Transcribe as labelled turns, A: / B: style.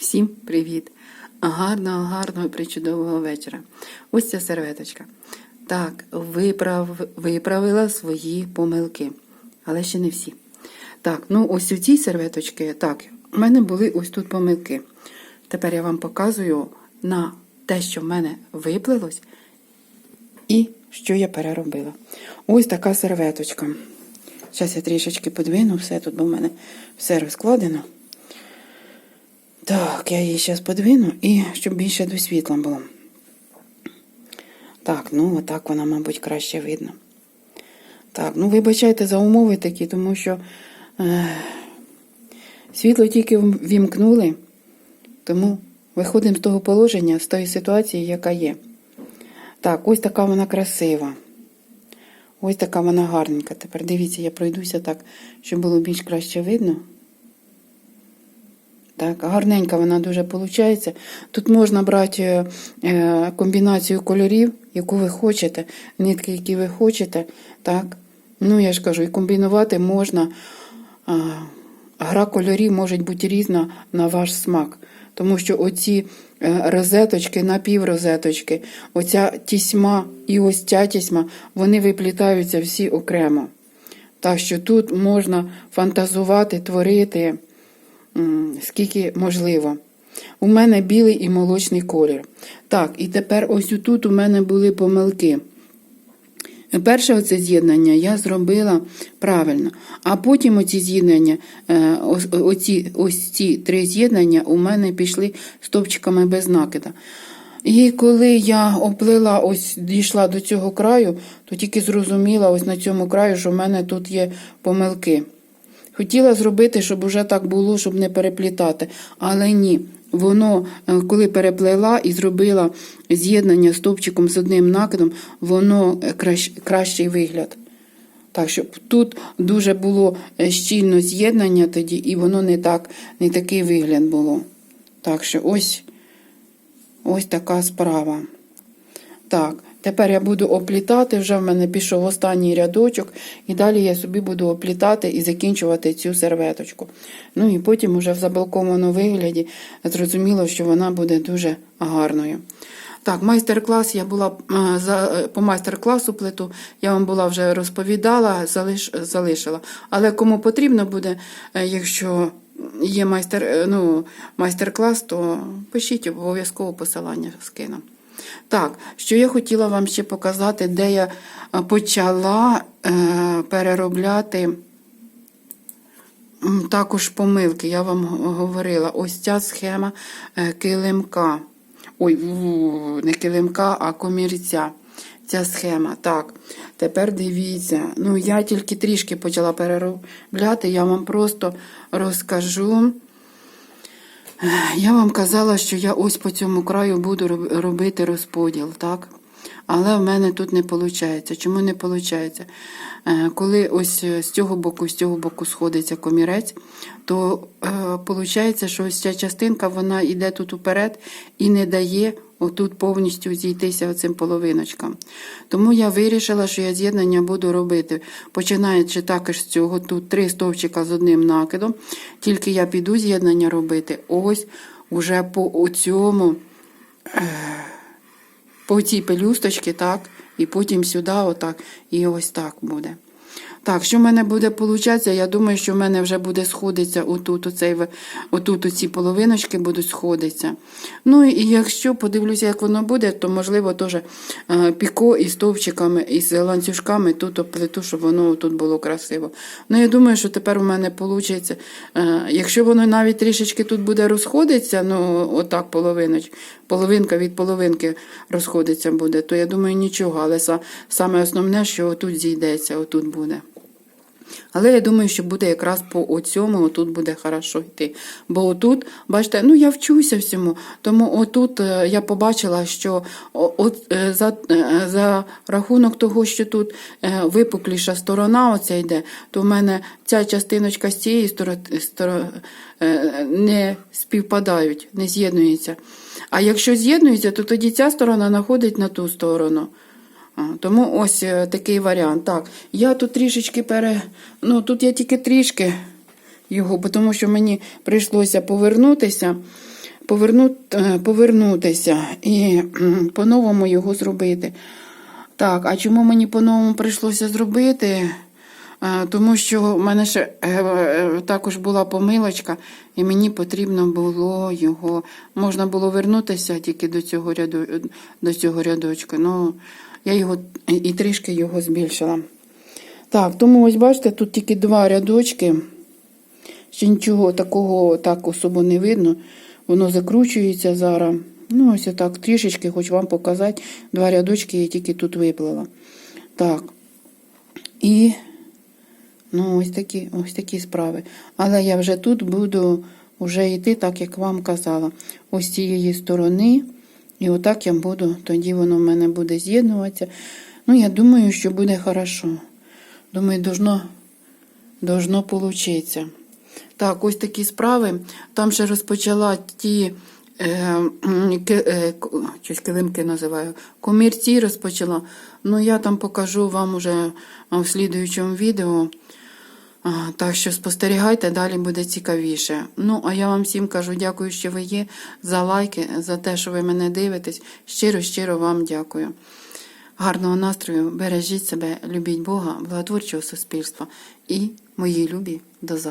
A: Всім привіт! Гарного, гарного, причудового вечора. Ось ця серветочка. Так, виправ, виправила свої помилки, але ще не всі. Так, ну ось у цій серветочці, так, у мене були ось тут помилки. Тепер я вам показую на те, що в мене виплилось, і що я переробила. Ось така серветочка. Зараз я трішечки подвину все тут, бо в мене все розкладено. Так, я її зараз подвину і щоб більше до світла було. Так, ну отак вона, мабуть, краще видно. Так, ну вибачайте за умови такі, тому що е, світло тільки вімкнули, тому виходимо з того положення, з тої ситуації, яка є. Так, ось така вона красива. Ось така вона гарненька. Тепер дивіться, я пройдуся так, щоб було більш краще видно. Так, гарненька вона дуже виходить. Тут можна брати е, комбінацію кольорів, яку ви хочете, нитки, які ви хочете. Так. Ну, я ж кажу, і комбінувати можна. Гра кольорів може бути різна на ваш смак. Тому що оці е, розеточки, напіврозеточки, оця тісьма і ось ця тісьма, вони виплітаються всі окремо. Так що тут можна фантазувати, творити скільки можливо. У мене білий і молочний колір. Так, і тепер ось тут у мене були помилки. Перше оце з'єднання я зробила правильно, а потім оці з'єднання, е, оці, ось ці три з'єднання у мене пішли стовпчиками без накида. І коли я оплила, ось дійшла до цього краю, то тільки зрозуміла ось на цьому краю, що в мене тут є помилки. Хотіла зробити, щоб уже так було, щоб не переплітати. Але ні. Воно, е, коли переплела і зробила з'єднання стовпчиком з одним накидом, воно е, кращ, кращий вигляд. Так що тут дуже було е, щільно з'єднання тоді, і воно не так, не такий вигляд було. Так що ось ось така справа. Так, Тепер я буду оплітати, вже в мене пішов останній рядочок, і далі я собі буду оплітати і закінчувати цю серветочку. Ну і потім, уже в забалкованому вигляді, зрозуміло, що вона буде дуже гарною. Так, майстер-клас я була за, по майстер-класу плиту, я вам була вже розповідала, залиш, залишила. Але кому потрібно буде, е, якщо є майстер, е, ну, майстер-клас, то пишіть обов'язково посилання скину. Так, що я хотіла вам ще показати, де я е, почала е, переробляти також помилки. Я вам говорила, ось ця схема е, килимка. Ой, не килимка, а комірця. Ця схема. Так, тепер дивіться. Ну, я тільки трішки почала переробляти, я вам просто розкажу. Я вам казала, що я ось по цьому краю буду робити розподіл, так? Але в мене тут не виходить. Чому не виходить? Е, коли ось з цього боку, з цього боку сходиться комірець, то виходить, що ось ця частинка вона йде тут уперед і не дає отут повністю зійтися оцим половиночкам. Тому я вирішила, що я з'єднання буду робити, починаючи також з цього, тут три стовпчика з одним накидом. Тільки я піду з'єднання робити ось уже по цьому, по цій пелюсточці, так, і потім сюди, отак, і ось так буде. Так, що в мене буде получатися? Я думаю, що в мене вже буде сходитися отут, оцей, отут оці половиночки будуть сходитися. Ну і якщо подивлюся, як воно буде, то можливо теж е, піко із стовпчиками, із ланцюжками тут оплету, щоб воно тут було красиво. Ну, я думаю, що тепер у мене вийде, якщо воно навіть трішечки тут буде розходитися, ну отак половиночка, половинка від половинки розходиться буде, то я думаю, нічого. Але саме основне, що отут зійдеться, отут буде. Але я думаю, що буде якраз по оцьому, отут буде хорошо йти. Бо отут, бачите, ну я вчуся всьому. Тому отут е, я побачила, що от, е, за е, за рахунок того, що тут випукліша сторона оця йде, то в мене ця частиночка з цієї сторони не співпадають, не з'єднуються. А якщо з'єднуються, то тоді ця сторона знаходить на ту сторону. Тому ось е, такий варіант. Так, я тут трішечки пере. Ну, тут я тільки трішки його, тому що мені прийшлося повернутися. поверну, е, повернутися і по-новому його зробити. Так, а чому мені по-новому прийшлося зробити? Тому що в мене ще е, також була помилочка, і мені потрібно було його. Можна було вернутися тільки до цього ряду, до цього рядочка. Ну, я його і трішки його збільшила. Так, тому ось бачите, тут тільки два рядочки. Ще нічого такого так особо не видно. Воно закручується зараз. Ну, ось так трішечки, хоч вам показати. Два рядочки я тільки тут виплила. Так. І ну, ось такі, ось такі справи. Але я вже тут буду вже йти, так як вам казала. Ось цієї сторони. І отак я буду, тоді воно в мене буде з'єднуватися. Ну, я думаю, що буде хорошо. Думаю, должно, должно получиться. Так, ось такі справи. Там ще розпочала ті е, е, щось килимки називаю. Комірці розпочала. Ну, я там покажу вам уже в слідуючому відео. Так що спостерігайте, далі буде цікавіше. Ну, а я вам всім кажу дякую, що ви є, за лайки, за те, що ви мене дивитесь. Щиро, щиро вам дякую. Гарного настрою, бережіть себе, любіть Бога, благотворчого суспільства і мої любі до завтра.